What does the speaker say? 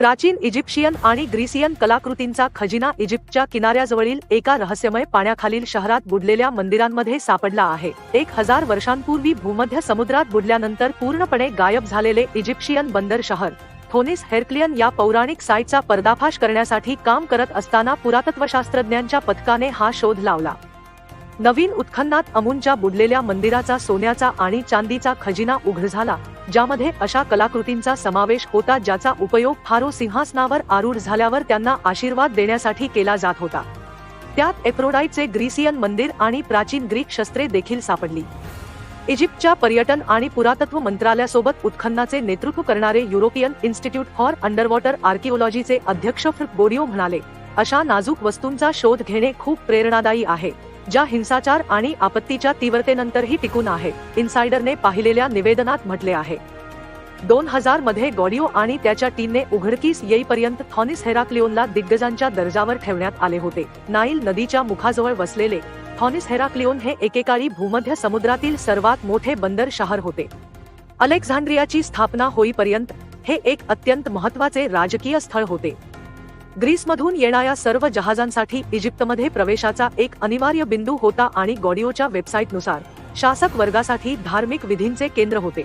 प्राचीन इजिप्शियन आणि ग्रीसियन कलाकृतींचा खजिना इजिप्तच्या किनाऱ्याजवळील एका रहस्यमय पाण्याखालील शहरात बुडलेल्या मंदिरांमध्ये सापडला आहे. एक हजार वर्षांपूर्वी भूमध्य समुद्रात बुडल्यानंतर पूर्णपणे गायब झालेले इजिप्शियन बंदर शहर थोनिस हेरक्लियन या पौराणिक साईटचा पर्दाफाश करण्यासाठी काम करत असताना पुरातत्वशास्त्रज्ञांच्या पथकाने हा शोध लावला. नवीन उत्खननात अमूनच्या बुडलेल्या मंदिराचा सोन्याचा आणि चांदीचा खजिना उघड झाला. ज्यामध्ये अशा कलाकृतींचा समावेश होता ज्याचा उपयोग फारो सिंहासनावर आरूढ झाल्यावर त्यांना आशीर्वाद देण्यासाठी केला जात होता. त्यात एप्रोडाईटचे ग्रीसियन मंदिर आणि प्राचीन ग्रीक शस्त्रे देखील सापडली. इजिप्तच्या पर्यटन आणि पुरातत्व मंत्रालयासोबत उत्खननाचे नेतृत्व करणारे युरोपियन इन्स्टिट्यूट फॉर अंडरवॉटर आर्किओलॉजीचे अध्यक्ष फ्रिक बोडिओ म्हणाले अशा नाजूक वस्तूंचा शोध घेणे खूप प्रेरणादायी आहे. ज्या हिंसाचार आणि आपत्तीच्या तीव्रतेनंतरही टिकून आहे इन्सायडरने पाहिलेल्या निवेदनात म्हटले आहे. दोन हजारमध्ये गॉडिओ आणि त्याच्या टीमने उघडकीस येईपर्यंत थॉनिस हेराक्लिओनला दिग्गजांच्या दर्जावर ठेवण्यात आले होते. नाईल नदीच्या मुखाजवळ वसलेले थॉनिस हेराक्लिओन हे एकेकाळी भूमध्य समुद्रातील सर्वात मोठे बंदर शहर होते. अलेक्झांड्रियाची स्थापना होईपर्यंत हे एक अत्यंत महत्त्वाचे राजकीय स्थळ होते. ग्रीसमधून येणाऱ्या सर्व जहाजांसाठी इजिप्तमध्ये प्रवेशाचा एक अनिवार्य बिंदू होता आणि गॉडिओच्या वेबसाईटनुसार शासक वर्गासाठी धार्मिक विधींचे केंद्र होते.